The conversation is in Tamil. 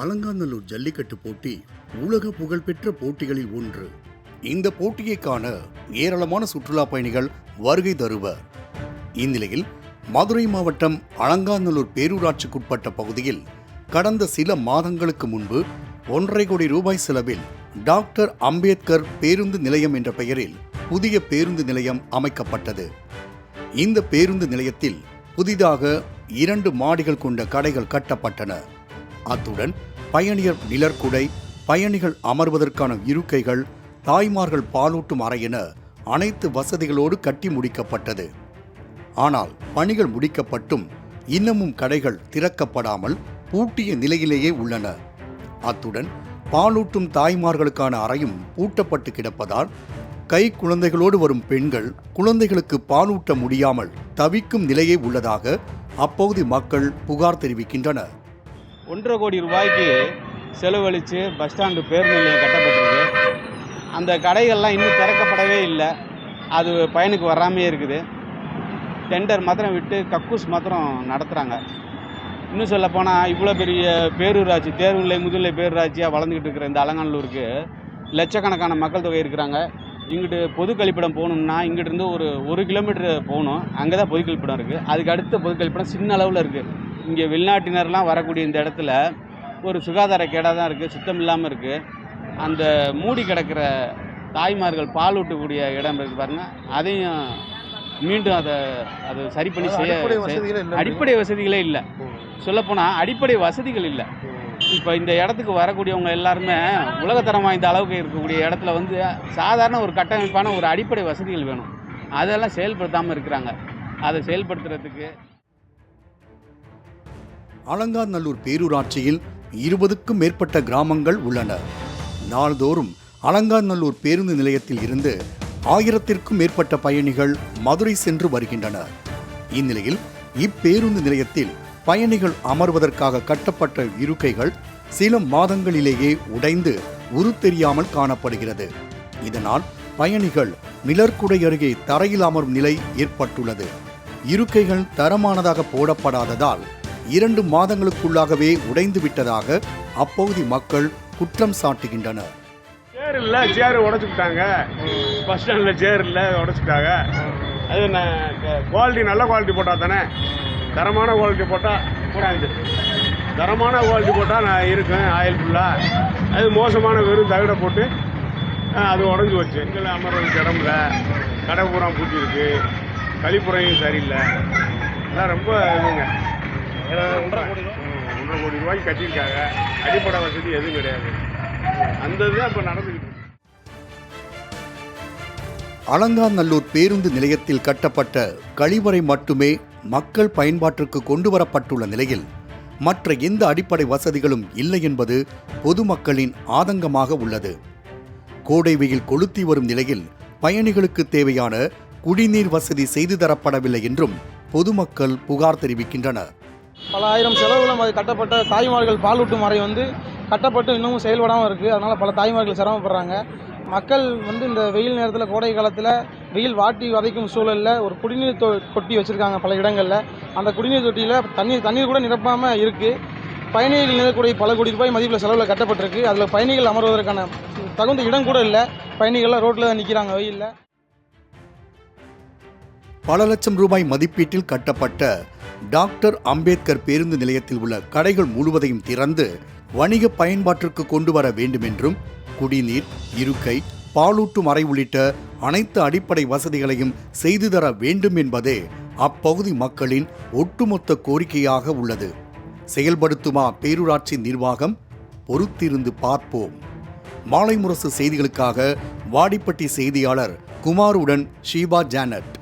அலங்காநல்லூர் ஜல்லிக்கட்டு போட்டி உலக புகழ்பெற்ற போட்டிகளில் ஒன்று. இந்த போட்டியை காண ஏராளமான சுற்றுலா பயணிகள் வருகை தருவர் இந்நிலையில் மதுரை மாவட்டம் அலங்காநல்லூர் பேரூராட்சிக்குட்பட்ட பகுதியில் கடந்த சில மாதங்களுக்கு முன்பு ஒன்றரை கோடி ரூபாய் செலவில் டாக்டர் அம்பேத்கர் பேருந்து நிலையம் என்ற பெயரில் புதிய பேருந்து நிலையம் அமைக்கப்பட்டது. இந்த பேருந்து நிலையத்தில் புதிதாக இரண்டு மாடிகள் கொண்ட கடைகள் கட்டப்பட்டன. அத்துடன் பயணியர் நிழற்குடை பயணிகள் அமர்வதற்கான இருக்கைகள் தாய்மார்கள் பாலூட்டும் அறை என அனைத்து வசதிகளோடு கட்டி முடிக்கப்பட்டது. ஆனால் பணிகள் முடிக்கப்பட்டும் இன்னமும் கடைகள் திறக்கப்படாமல் பூட்டிய நிலையிலேயே உள்ளன. அத்துடன் பாலூட்டும் தாய்மார்களுக்கான அறையும் பூட்டப்பட்டு கிடப்பதால் கை குழந்தைகளோடு வரும் பெண்கள் குழந்தைகளுக்கு பாலூட்ட முடியாமல் தவிக்கும் நிலையே உள்ளதாக அப்பகுதி மக்கள் புகார் தெரிவிக்கின்றனர். ஒன்றரை கோடி ரூபாய்க்கு செலவழித்து பஸ் ஸ்டாண்டு பேருந்து நிலையம் கட்டப்பட்டிருக்கு. அந்த கடைகள்லாம் இன்னும் திறக்கப்படவே இல்லை. அது பயனுக்கு வராமையே இருக்குது. டெண்டர் மாத்திரம் விட்டு கக்கூஸ் மாத்திரம் நடத்துகிறாங்க இன்னும் சொல்லப் போனால் இவ்வளோ பெரிய பேரூராட்சி தேர்வுநிலை முதுநிலை பேரூராட்சியாக வளர்ந்துக்கிட்டு இருக்கிற இந்த அலங்காநல்லூருக்கு லட்சக்கணக்கான மக்கள் தொகை இருக்கிறாங்க. இங்கிட்டு பொது கழிப்பிடம் போகணும்னா இங்கிட்டிருந்து ஒரு ஒரு கிலோமீட்டர் போகணும். அங்கே தான் பொது கழிப்பிடம் இருக்குது அதுக்கு அடுத்த பொது கழிப்பிடம் சின்ன அளவில் இருக்குது இங்கே வெளிநாட்டினர்லாம் வரக்கூடிய இந்த இடத்துல ஒரு சுகாதார கேடாக தான் இருக்குது சுத்தம் இல்லாமல் இருக்குது அந்த மூடி கிடக்கிற தாய்மார்கள் பால் ஊட்டக்கூடிய இடம் இருக்குது பாருங்க. அதையும் மீண்டும் அதை அதை சரி பண்ணி செய்ய அடிப்படை வசதிகளே இல்லை. சொல்லப்போனால் அடிப்படை வசதிகள் இல்லை. இப்போ இந்த இடத்துக்கு வரக்கூடியவங்க எல்லாருமே உலகத்தரம் வாய்ந்த அளவுக்கு இருக்கக்கூடிய இடத்துல வந்து சாதாரண ஒரு கட்டமைப்பான ஒரு அடிப்படை வசதிகள் வேணும். அதெல்லாம் செயல்படுத்தாமல் இருக்கிறாங்க. அதை செயல்படுத்துறதுக்கு அலங்காநல்லூர் பேரூராட்சியில் இருபதுக்கும் மேற்பட்ட கிராமங்கள் உள்ளன. நாள்தோறும் அலங்காநல்லூர் பேருந்து நிலையத்தில் இருந்து ஆயிரத்திற்கும் மேற்பட்ட பயணிகள் மதுரை சென்று வருகின்றனர். இந்நிலையில் இப்பேருந்து நிலையத்தில் பயணிகள் அமர்வதற்காக கட்டப்பட்ட இருக்கைகள் சில மாதங்களிலேயே உடைந்து உருத்தெரியாமல் காணப்படுகிறது. இதனால் பயணிகள் நிழற்குடை அருகே தரையில் அமரும் நிலை ஏற்பட்டுள்ளது. இருக்கைகள் தரமானதாக போடப்படாததால் இரண்டு மாதங்களுக்குள்ளாகவே உடைந்து விட்டதாக அப்பகுதி மக்கள் குற்றம் சாட்டுகின்றனர். சேர் இல்லை சேர் உடச்சுக்கிட்டாங்க. பஸ் ஸ்டாண்டில் சேர் இல்லை உடச்சிட்டாங்க அது குவாலிட்டி நல்ல குவாலிட்டி போட்டால் தானே தரமான குவாலிட்டி போட்டால் கூடாது தரமான குவாலிட்டி போட்டால் நான் இருக்கேன் ஆயில் ஃபுல்லாக அது மோசமான வெறும் தகடை போட்டு அது உடஞ்சி வச்சு எங்களை அமர்றதுக்கு இடம்ல கடை பூரா பூச்சி இருக்கு கழிப்புறையும் சரியில்லை. அதான் ரொம்ப இதுங்க. ஒன்றரை கோடி ஒன்றரை கோடி ரூபாய்க்கு கட்டியிருக்காங்க. அடிப்படை வசதி எதுவும் கிடையாது. அந்த இதுதான் இப்போ நடந்துக்கிட்டு இருக்கு. அலங்காநல்லூர் பேருந்து நிலையத்தில் கட்டப்பட்ட கழிவறை மட்டுமே மக்கள் பயன்பாட்டிற்கு கொண்டு வரப்பட்டுள்ள நிலையில் மற்ற எந்த அடிப்படை வசதிகளும் இல்லை என்பது பொதுமக்களின் ஆதங்கமாக உள்ளது. கோடை வெயில் கொளுத்தி வரும் நிலையில் பயணிகளுக்கு தேவையான குடிநீர் வசதி செய்து தரப்படவில்லை என்றும் பொதுமக்கள் புகார் தெரிவிக்கின்றனர். பல ஆயிரம் செலவுகளும் அது கட்டப்பட்ட தாய்மார்கள் பாலூட்டும் அறை வந்து கட்டப்பட்டு இன்னமும் செயல்படாமல் இருக்குது அதனால் பல தாய்மார்கள் சிரமப்படுறாங்க. மக்கள் வந்து இந்த வெயில் நேரத்தில் கோடை காலத்தில் வெயில் வாட்டி வதைக்கும் சூழலில் ஒரு குடிநீர் தொ- தொட்டி வச்சுருக்காங்க பல இடங்களில். அந்த குடிநீர் தொட்டியில் தண்ணீர் தண்ணீர் கூட நிரப்பாமல் இருக்குது பயணிகள் நிலக்கூடிய பல கோடி ரூபாய் மதிப்பில் செலவில் கட்டப்பட்டிருக்கு. அதில் பயணிகள் அமர்வதற்கான தகுந்த இடம் கூட இல்லை. பயணிகள்லாம் ரோட்டில் தான் நிற்கிறாங்க வெயிலில். பல லட்சம் ரூபாய் மதிப்பீட்டில் கட்டப்பட்ட டாக்டர் அம்பேத்கர் பேருந்து நிலையத்தில் உள்ள கடைகள் முழுவதையும் திறந்து வணிக பயன்பாட்டிற்கு கொண்டு வர வேண்டும் என்றும் குடிநீர் இருக்கை பாலூட்டும் அறை உள்ளிட்ட அனைத்து அடிப்படை வசதிகளையும் செய்து தர வேண்டும் என்பதே அப்பகுதி மக்களின் ஒட்டுமொத்த கோரிக்கையாக உள்ளது. செயல்படுத்துமா பேரூராட்சி நிர்வாகம்? பொறுத்திருந்து பார்ப்போம். மாலை முரசு செய்திகளுக்காக வாடிப்பட்டி செய்தியாளர் குமாருடன் ஷீபா ஜானட்.